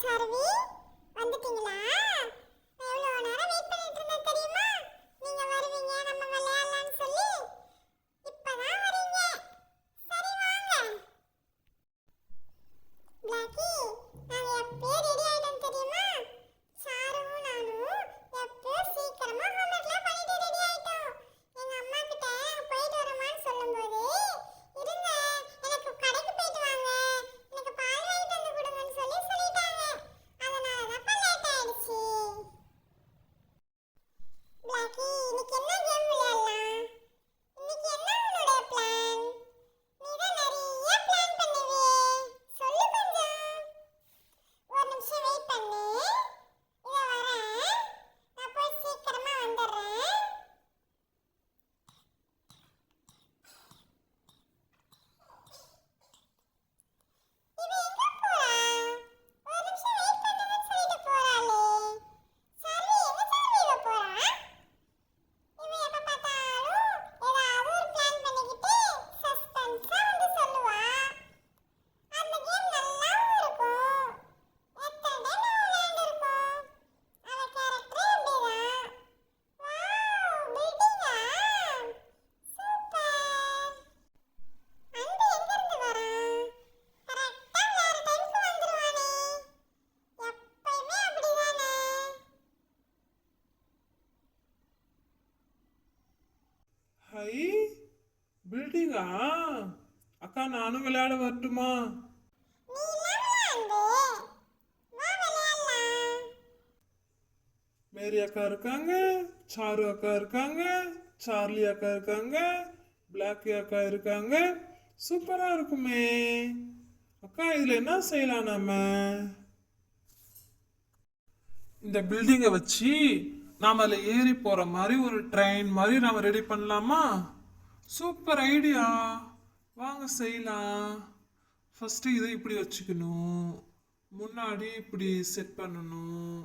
Charlie. பில்டிங்கா அக்கா நானும் விளையாட வரட்டுமா? மேரி அக்கா இருக்காங்க சாரு அக்கா இருக்காங்க சார்லி அக்கா இருக்காங்க பிளாக்கி அக்கா இருக்காங்க. சூப்பரா இருக்குமே. அக்கா இதுல என்ன செய்யலாம் நாம? இந்த பில்டிங்கை வச்சு நாம அதில் ஏறி போற மாதிரி ஒரு ட்ரெயின் மாதிரி நாம ரெடி பண்ணலாமா? சூப்பர் ஐடியா வாங்க செய்யலாம். ஃபஸ்ட்டு இதை இப்படி வச்சுக்கணும். முன்னாடி இப்படி செட் பண்ணணும்.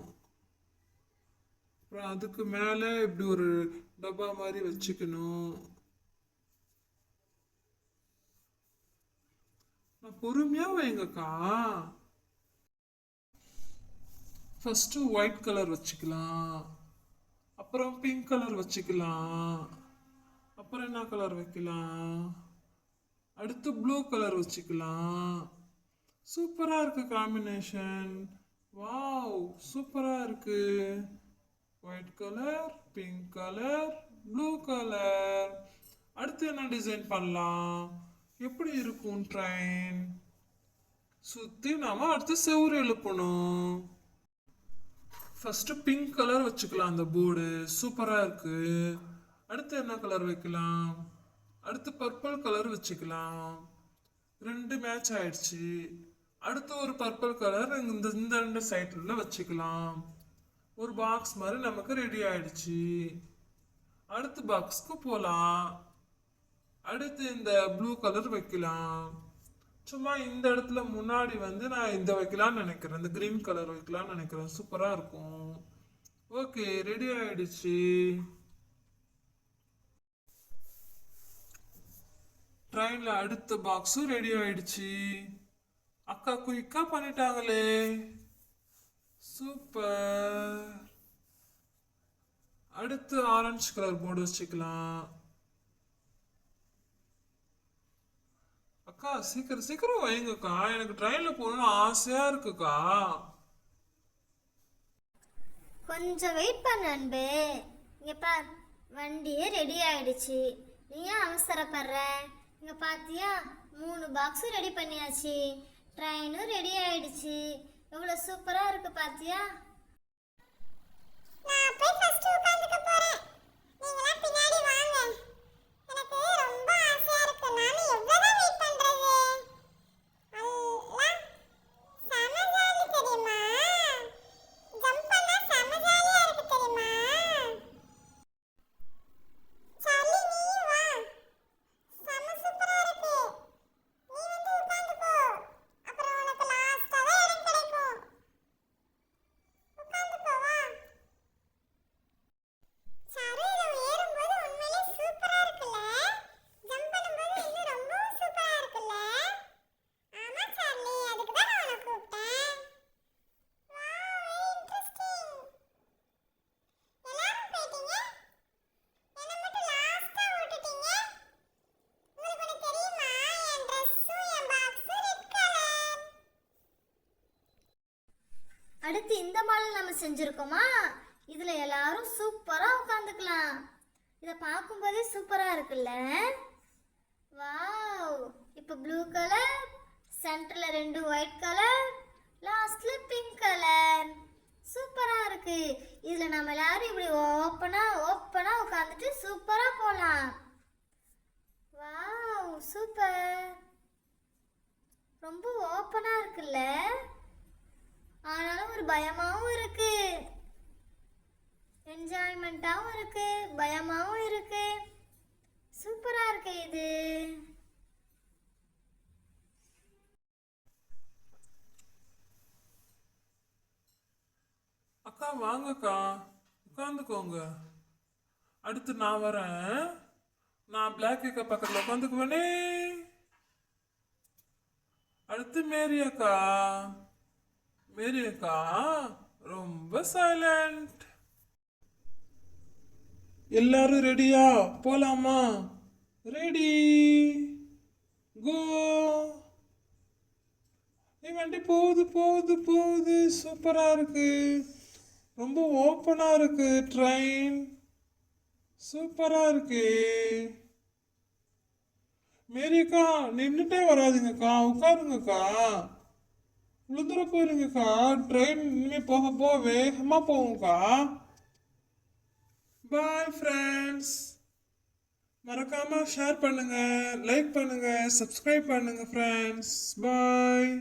அப்புறம் அதுக்கு மேலே இப்படி ஒரு டப்பா மாதிரி வச்சுக்கணும். நான் பொறுமையாக வைங்கக்கா. ஃபஸ்ட்டு ஒயிட் கலர் வச்சுக்கலாம். அப்புறம் பிங்க் கலர் வச்சுக்கலாம். அப்புறம் என்ன கலர் வைக்கலாம்? அடுத்து ப்ளூ கலர் வச்சுக்கலாம். சூப்பராக இருக்கு காம்பினேஷன் வாவ் சூப்பராக இருக்கு. White colour pink colour blue colour அடுத்து என்ன டிசைன் பண்ணலாம்? எப்படி இருக்கும் ட்ரெயின் சுற்றி நாம் அடுத்து செவுரு எழுப்பணும். ஃபஸ்ட்டு பிங்க் கலர் வச்சுக்கலாம் அந்த போர்டு சூப்பராக இருக்கு. அடுத்து என்ன கலர் வைக்கலாம்? அடுத்து பர்பிள் கலர் வச்சுக்கலாம். ரெண்டு மேட்ச் ஆயிடுச்சு. அடுத்து ஒரு பர்பிள் கலர் இந்த இந்த ரெண்டு சைட்டில் வச்சுக்கலாம். ஒரு பாக்ஸ் மாதிரி நமக்கு ரெடி ஆயிடுச்சு. அடுத்த பாக்ஸ்க்கு போகலாம் அடுத்து இந்த ப்ளூ கலர் வைக்கலாம். சும்மா இந்த இடத்துல முன்னாடி வந்து நான் இந்த வைக்கலாம்னு நினைக்கிறேன். இந்த க்ரீன் கலர் வைக்கலாம்னு நினைக்கிறேன். சூப்பராக இருக்கும். ஓகே ரெடி ஆயிடுச்சு. ட்ரெயின்ல அடுத்த பாக்ஸும் ரெடி ஆயிடுச்சு. அக்கா குயிக்கா பண்ணிட்டாங்களே. சூப்பர் அடுத்து ஆரஞ்சு கலர் போர்டு வச்சுக்கலாம். அக்கா சீக்கிரம் சீக்கிரம் வைங்கக்கா. எனக்கு ட்ரெயின்ல போகணும்னு ஆசையா இருக்குக்கா. கொஞ்சம் வெயிட் பண்ண அன்பு. இங்கே பார் வண்டியே ரெடி ஆயிடுச்சு. நீ ஏன் அவசரப்படுற? இங்கே பார்த்தியா மூணு பாக்ஸும் ரெடி பண்ணியாச்சு. ட்ரெயினும் ரெடி ஆயிடுச்சு. எவ்வளோ சூப்பராக இருக்கு பார்த்தியா அடுத்து இந்த மாடல் நம்ம செஞ்சுருக்கோமா? இதில் எல்லாரும் சூப்பராக உட்காந்துக்கலாம் இதை பார்க்கும்போதே சூப்பராக இருக்குல்ல? வாவ் இப்போ ப்ளூ கலர் சென்டரில் ரெண்டு ஒயிட் கலர் லாஸ்ட்டில் பிங்க் கலர் சூப்பராக இருக்கு. இதில் நம்ம எல்லாரும் இப்படி ஓப்பனாக ஓப்பனாக உட்காந்துட்டு சூப்பராக போகலாம் வாவ் சூப்பர் ரொம்ப ஓப்பனாக இருக்குல்ல? ஆனாலும் ஒரு பயமாகவும் இருக்கு. என்ஜாய்மெண்ட்டாகவும் இருக்கு பயமாகவும் இருக்கு. சூப்பராக இருக்கு இது. அக்கா வாங்கக்கா. உட்காந்துக்கோங்க. அடுத்து நான் வரேன். நான் பிளாக் அக்கா பக்கத்தில் உட்காந்துக்குவேனே. அடுத்து மேரி அக்கா. மேரி அக்கா ரொம்ப சைலண்ட் எல்லாரும் ரெடியா போலாமா? ரெடி கோ வண்டி போகுது போகுது போகுது. சூப்பராக இருக்கு. ரொம்ப ஓப்பனாக இருக்கு ட்ரெயின் சூப்பராக இருக்கு. மேரிக்கா நின்றுட்டே வராதுங்கக்கா. உட்காருங்கக்கா. விழுந்துட போயிருங்கக்கா ட்ரெயின் இனிமே போக போக வேகமாக போகும்க்கா பாய் ஃப்ரெண்ட்ஸ் மறக்காமல் ஷேர் பண்ணுங்கள் லைக் பண்ணுங்கள் சப்ஸ்கிரைப் பண்ணுங்கள் ஃப்ரெண்ட்ஸ் பாய்